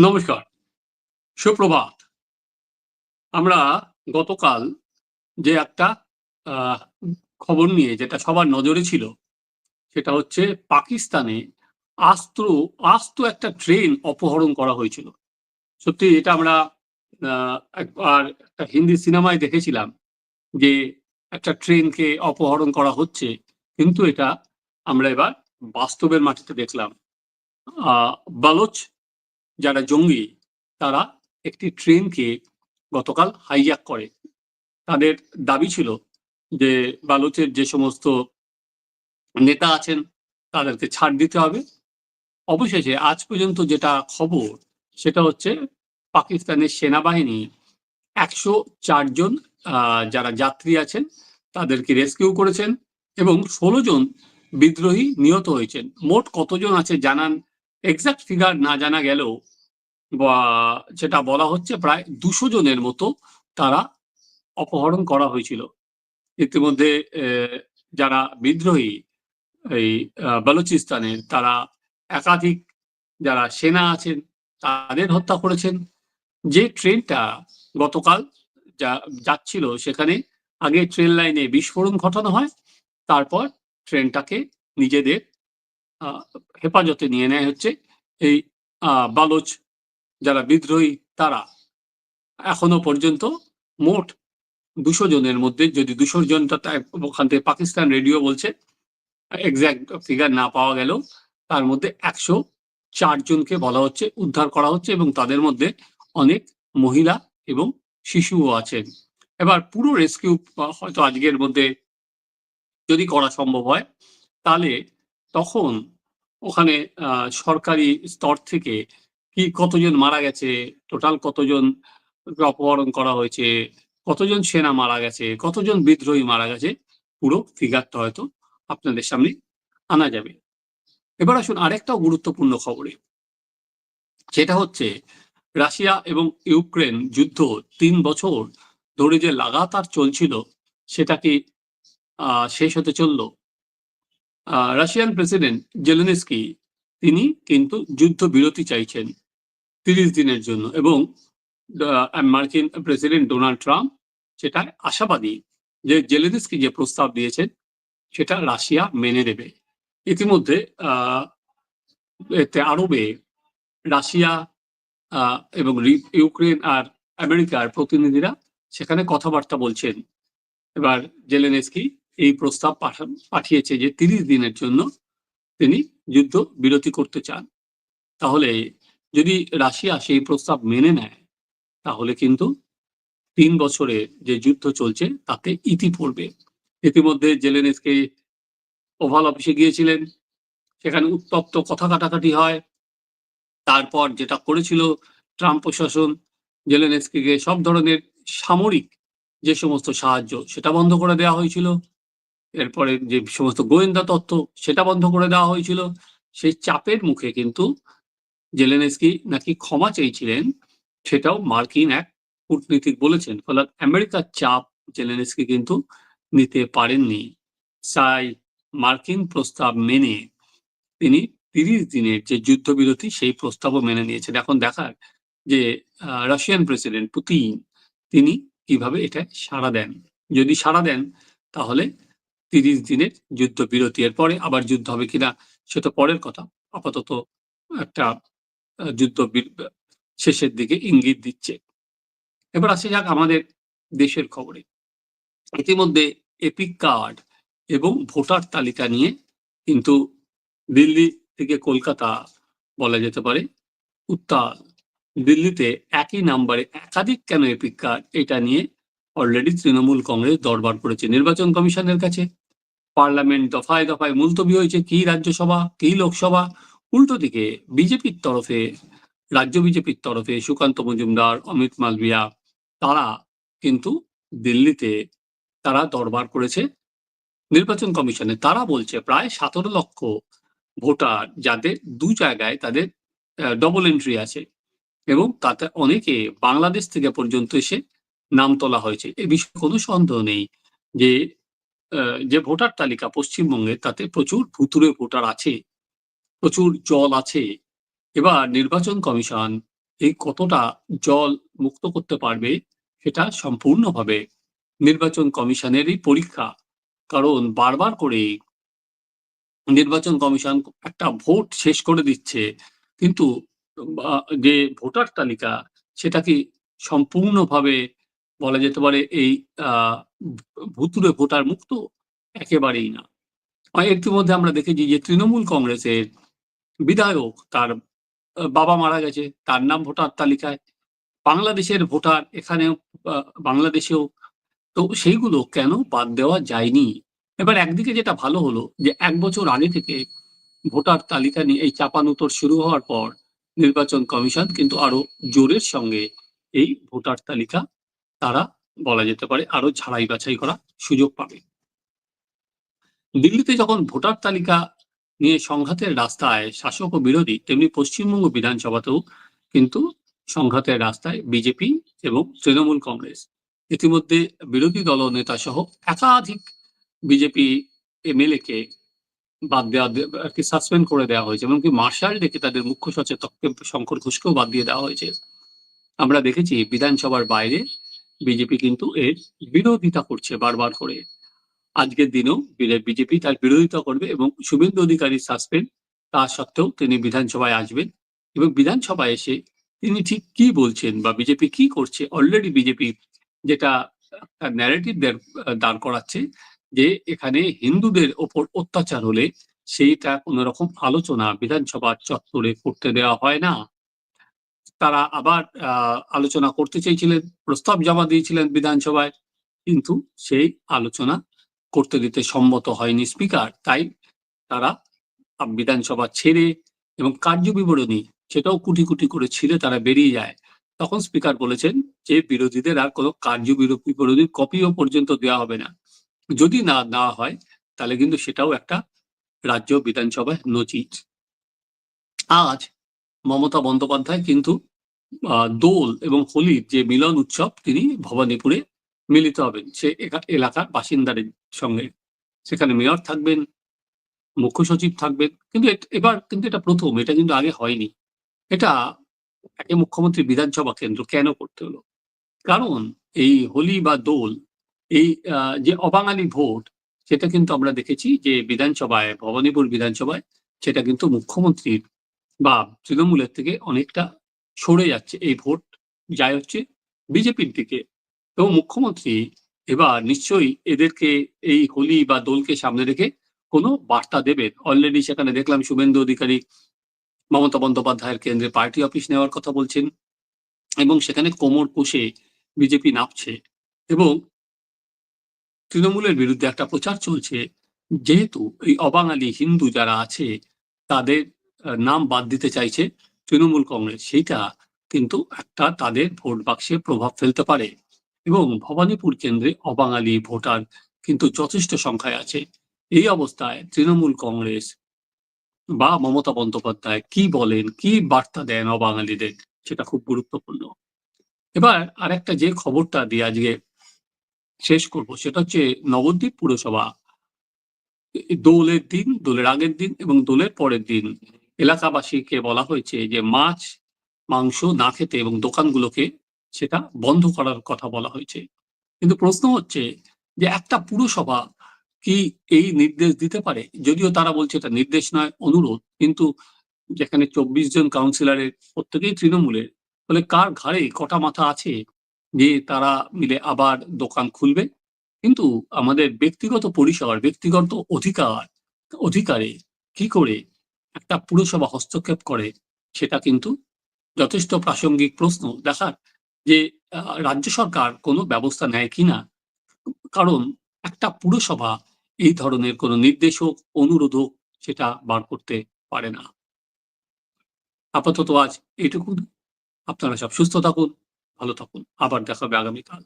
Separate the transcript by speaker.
Speaker 1: নমস্কার। সুপ্রভাত। আমরা গতকাল যে একটা খবর নিয়ে যেটা সবার নজরে ছিল সেটা হচ্ছে পাকিস্তানে আস্ত্র আস্ত একটা ট্রেন অপহরণ করা হয়েছিল। সত্যি এটা আমরা একবার একটা হিন্দি সিনেমায় দেখেছিলাম যে একটা ট্রেনকে অপহরণ করা হচ্ছে কিন্তু এটা আমরা এবার বাস্তবের মাটিতে দেখলাম। আহ, বালোচ যারা জঙ্গি, তারা একটি ট্রেনকে গতকাল হাইজ্যাক করে। তাদের দাবি ছিল যে বালুচের যে সমস্ত নেতা আছেন, তাদেরকে ছাড় দিতে হবে। অবশেষে আজ পর্যন্ত যেটা খবর, সেটা হচ্ছে পাকিস্তানের সেনাবাহিনী একশো চারজন যারা যাত্রী আছেন, তাদেরকে রেস্কিউ করেছেন এবং ষোলো জন বিদ্রোহী নিহত হয়েছেন। মোট কতজন আছে জানান এক্সাক্ট ফিগার না জানা গেলেও বা যেটা বলা হচ্ছে প্রায় দুশো জনের মতো তারা অপহরণ করা হয়েছিল। ইতিমধ্যে যারা বিদ্রোহী এই বালুচিস্তানের তারা একাধিক যারা সেনা আছেন তাদের হত্যা করেছেন। যে ট্রেনটা গতকাল যা, যাচ্ছিল সেখানে আগে ট্রেন লাইনে বিস্ফোরণ ঘটানো হয়, তারপর ট্রেনটাকে নিজেদের হেফাজতে নিয়ে নেয় হচ্ছে এই বালোচ যারা বিদ্রোহী তারা। এখনও পর্যন্ত মোট দুশো জনের মধ্যে যদি দুশো জনটা ওখান থেকে পাকিস্তান রেডিও বলছে এক্স্যাক্ট ফিগার না পাওয়া গেল তার মধ্যে একশো চার জনকে বলা হচ্ছে, উদ্ধার করা হচ্ছে এবং তাদের মধ্যে অনেক মহিলা এবং শিশুও আছেন। এবার পুরো রেস্কিউ হয়তো আজকের মধ্যে যদি করা সম্ভব হয়, তাহলে তখন ওখানে সরকারি স্তর থেকে কি কতজন মারা গেছে, টোটাল কতজন অপহরণ করা হয়েছে, কতজন সেনা মারা গেছে, কতজন বিদ্রোহী মারা গেছে, পুরো ফিগারটা হয়তো আপনাদের সামনে আনা যাবে। এবার আসুন আরেকটাও গুরুত্বপূর্ণ খবরে। সেটা হচ্ছে রাশিয়া এবং ইউক্রেন যুদ্ধ তিন বছর ধরে যে লাগাতার চলছিল, সেটা কি শেষ হতে চলল? রাশিয়ান প্রেসিডেন্ট জেলেনস্কি, তিনি কিন্তু যুদ্ধ বিরতি চাইছেন তিরিশ দিনের জন্য এবং মার্কিন প্রেসিডেন্ট ডোনাল্ড ট্রাম্প সেটা আশাবাদী যে জেলেনস্কি যে প্রস্তাব দিয়েছেন সেটা রাশিয়া মেনে নেবে। ইতিমধ্যে এতে আরবে রাশিয়া এবং ইউক্রেন আর আমেরিকার প্রতিনিধিরা সেখানে কথাবার্তা বলছেন। এবার জেলেনস্কি এই প্রস্তাব পাঠা- পাঠিয়েছে যে তিরিশ দিনের জন্য তিনি যুদ্ধ বিরতি করতে চান। তাহলে যদি রাশিয়া সেই প্রস্তাব মেনে নেয়, তাহলে কিন্তু তিন বছরে যে যুদ্ধ চলছে তাতে ইতি পড়বে ইতিমধ্যে জেলেনস্কি ওভাল অফিসে গিয়েছিলেন, সেখানে উত্তপ্ত কথা কাটাকাটি হয়। তারপর যেটা করেছিল ট্রাম্প প্রশাসন, জেলেনস্কিকে সব ধরনের সামরিক যে সমস্ত সাহায্য সেটা বন্ধ করে দেওয়া হয়েছিল। এরপরে যে সমস্ত গোয়েন্দা তথ্য সেটা বন্ধ করে দেওয়া হয়েছিল। সেই চাপের মুখে কিন্তু জেলেনস্কি নাকি ক্ষমা চেয়েছিলেন, সেটাও মার্কিন এক কূটনীতিক বলেছেন। ফলে আমেরিকার চাপ জেলেনস্কি কিন্তু নিতে পারেননি। তাই মার্কিন প্রস্তাব মেনে তিনি তিরিশ দিনের যে যুদ্ধবিরতি, সেই প্রস্তাবও মেনে নিয়েছেন। এখন দেখার যে রাশিয়ান প্রেসিডেন্ট পুতিন, তিনি কীভাবে এটা সাড়া দেন? যদি সাড়া দেন, তাহলে তিরিশ দিনের যুদ্ধ বিরতি এর পরে আবার যুদ্ধ হবে কিনা সেটা পরের কথা। আপাতত একটা যুদ্ধ শেষের দিকে ইঙ্গিত দিচ্ছে। এবার আসে যাক আমাদের দেশের খবরে। ইতিমধ্যে এপিক কার্ড এবং ভোটার তালিকা নিয়ে কিন্তু দিল্লি থেকে কলকাতা বলা যেতে পারে, উত্তাল। দিল্লিতে একই নাম্বারে একাধিক কেন এপিক কার্ড এটা নিয়ে অলরেডি তৃণমূল কংগ্রেস দরবার করেছে নির্বাচন কমিশনের কাছে। পার্লামেন্ট দফায় দফায় মুলতবি হয়েছে, কি রাজ্যসভা, কি লোকসভা? উল্টো দিকে বিজেপির তরফে, রাজ্য বিজেপির তরফে সুকান্ত মজুমদার, অমিত মালবিয়া, তারা কিন্তু দিল্লিতে, তারা দরবার করেছে নির্বাচন কমিশনে। তারা বলছে প্রায় সতেরো লক্ষ ভোটার যাদের দু জায়গায় তাদের ডবল এন্ট্রি আছে এবং তাতে অনেকে বাংলাদেশ থেকে পর্যন্ত এসে নাম তোলা হয়েছে। এ বিষয়ে কোনো সন্দেহ নেই যে যে ভোটার তালিকা পশ্চিমবঙ্গে, তাতে প্রচুর ভুতুরে ভোটার আছে, প্রচুর জল আছে। এবার নির্বাচন কমিশন এই কতটা জল মুক্ত করতে পারবে সেটা সম্পূর্ণভাবে নির্বাচন কমিশনেরই পরীক্ষা। কারণ বারবার করে নির্বাচন কমিশন একটা ভোট শেষ করে দিচ্ছে, কিন্তু যে ভোটার তালিকা সেটা কি সম্পূর্ণভাবে বলা যেতে পারে এই ভুতুরে ভোটার মুক্ত একেবারেই না। আর মধ্যে আমরা দেখেছি যে তৃণমূল কংগ্রেসের বিধায়ক তার বাবা মারা গেছে, তার নাম ভোটার তালিকায়। বাংলাদেশের ভোটার এখানেও বাংলাদেশেও। তো সেইগুলো কেন বাদ দেওয়া যায়নি? এবার একদিকে যেটা ভালো হলো যে এক বছর আগে থেকে ভোটার তালিকা নিয়ে এই চাপানুতর শুরু হওয়ার পর নির্বাচন কমিশন কিন্তু আরও জোরের সঙ্গে এই ভোটার তালিকা তারা বলা যেতে পারে আরও ছাড়াই বাছাই করা সুযোগ পাবে। দিল্লিতে যখন ভোটার তালিকা নিয়ে সংঘাতের রাস্তায় শাসক ও বিরোধী, তেমনি পশ্চিমবঙ্গ বিধানসভাতেও কিন্তু সংঘাতের রাস্তায় বিজেপি এবং তৃণমূল কংগ্রেস। ইতিমধ্যে বিরোধী দল নেতা সহ একাধিক বিজেপি এমএলএ কে বাদ দেওয়া কি সাসপেন্ড করে দেওয়া হয়েছে, এমনকি মার্শাল ডেকে তাদের মুখ্য সচেতককে শঙ্কর ঘোষকেও বাদ দিয়ে দেওয়া হয়েছে। আমরা দেখেছি বিধানসভার বাইরে বিজেপি কিন্তু এর বিরোধিতা করছে বারবার করে। আজকের দিনেও বিজেপি তার বিরোধিতা করবে এবং শুভেন্দু অধিকারী সাসপেন্ড, তা সত্ত্বেও তিনি বিধানসভায় আসবেন এবং বিধানসভায় এসে তিনি ঠিক কি বলছেন বা বিজেপি কি করছে অলরেডি বিজেপি যেটা ন্যারেটিভ দাঁড় করাচ্ছে যে এখানে হিন্দুদের ওপর অত্যাচার হলে সেইটা কোনো রকম আলোচনা বিধানসভার চত্বরে করতে দেওয়া হয় না। তারা আবার আলোচনা করতে চেয়েছিলেন, প্রস্তাব জমা দিয়েছিলেন বিধানসভায়। কিন্তু সেই আলোচনা করতে দিতে সম্মত হয়নি স্পিকার। তাই তারা বিধানসভা ছেড়ে এবং কার্য বিবরণী সেটাও কুটি কুটি করে ছিঁড়ে তারা বেরিয়ে যায়। তখন স্পিকার বলেছেন যে বিরোধীদের আর কোনো কার্য বিরো- বিবরণীর কপিও পর্যন্ত দেওয়া হবে না। যদি না দেওয়া হয়, তাহলে কিন্তু সেটাও একটা রাজ্য বিধানসভায় নজির। আজ মমতা বন্দ্যোপাধ্যায় কিন্তু দোল এবং হোলির যে মিলন উৎসব তিনি ভবানীপুরে মিলিত হবেন। সে এলাকার বাসিন্দাদের সঙ্গে। সেখানে মেয়র থাকবেন, মুখ্য সচিব থাকবেন। কিন্তু এবার কিন্তু এটা প্রথম, এটা কিন্তু আগে হয়নি। এটা একে মুখ্যমন্ত্রী বিধানসভা কেন্দ্র কেন করতে হলো? কারণ এই হোলি বা দোল, এই যে অবাঙালি ভোট, সেটা কিন্তু আমরা দেখেছি যে বিধানসভায়, ভবানীপুর বিধানসভায়, সেটা কিন্তু মুখ্যমন্ত্রীর বা তৃণমূলের থেকে অনেকটা সরে যাচ্ছে এই ভোট। যায় হচ্ছে বিজেপির দিকে। এবং মুখ্যমন্ত্রী এবার নিশ্চয়ই এদেরকে এই হোলি বা দোলকে সামনে রেখে কোনো বার্তা দেবেন। অলরেডি সেখানে দেখলাম শুভেন্দু অধিকারী, মমতা বন্দ্যোপাধ্যায়ের কেন্দ্রে পার্টি অফিস নেওয়ার কথা বলছেন এবং সেখানে কোমর কষে বিজেপি নামছে এবং তৃণমূলের বিরুদ্ধে একটা প্রচার চলছে। যেহেতু এই অবাঙালি হিন্দু যারা আছে, তাদের নাম বাদ দিতে চাইছে তৃণমূল কংগ্রেস। সেইটা কিন্তু একটা তাদের ভোট বাক্সে প্রভাব ফেলতে পারে। এবং ভবানীপুর কেন্দ্রে অবাঙালি ভোটার কিন্তু যথেষ্ট সংখ্যায় আছে। এই অবস্থায় তৃণমূল কংগ্রেস বা মমতা বন্দ্যোপাধ্যায় কি বলেন, কি বার্তা দেন অবাঙালিদের, সেটা খুব গুরুত্বপূর্ণ। এবার আরেকটা যে খবরটা দিয়ে আজকে শেষ করব, সেটা হচ্ছে নবদ্বীপ পুরসভা। দোলের দিন, দোলের আগের দিন এবং দোলের পরের দিন এলাকাবাসীকে বলা হয়েছে যে মাছ, মাংস না খেতে এবং দোকানগুলোকে সেটা বন্ধ করার কথা বলা হয়েছে। কিন্তু প্রশ্ন হচ্ছে যে একটা পুরসভা কি এই নির্দেশ দিতে পারে? যদিও তারা বলছে এটা নির্দেশ নয়, অনুরোধ, কিন্তু যেখানে চব্বিশ জন কাউন্সিলরের, প্রত্যেকেই তৃণমূলের ফলে কার ঘাড়ে কটা মাথা আছে যে তারা মিলে আবার দোকান খুলবে? কিন্তু আমাদের ব্যক্তিগত পরিসর ব্যক্তিগত অধিকার, অধিকারে কি করে একটা পুরসভা হস্তক্ষেপ করে, সেটা কিন্তু যথেষ্ট প্রাসঙ্গিক প্রশ্ন। দেখার যে রাজ্য সরকার কোনো ব্যবস্থা নেয় কিনা কারণ একটা পুরসভা এই ধরনের কোনো নির্দেশ হোক অনুরোধ হোক সেটা বার করতে পারে না। আপাতত আজ এইটুকু আপনারা সব সুস্থ থাকুন, ভালো থাকুন। আবার দেখা হবে আগামীকাল।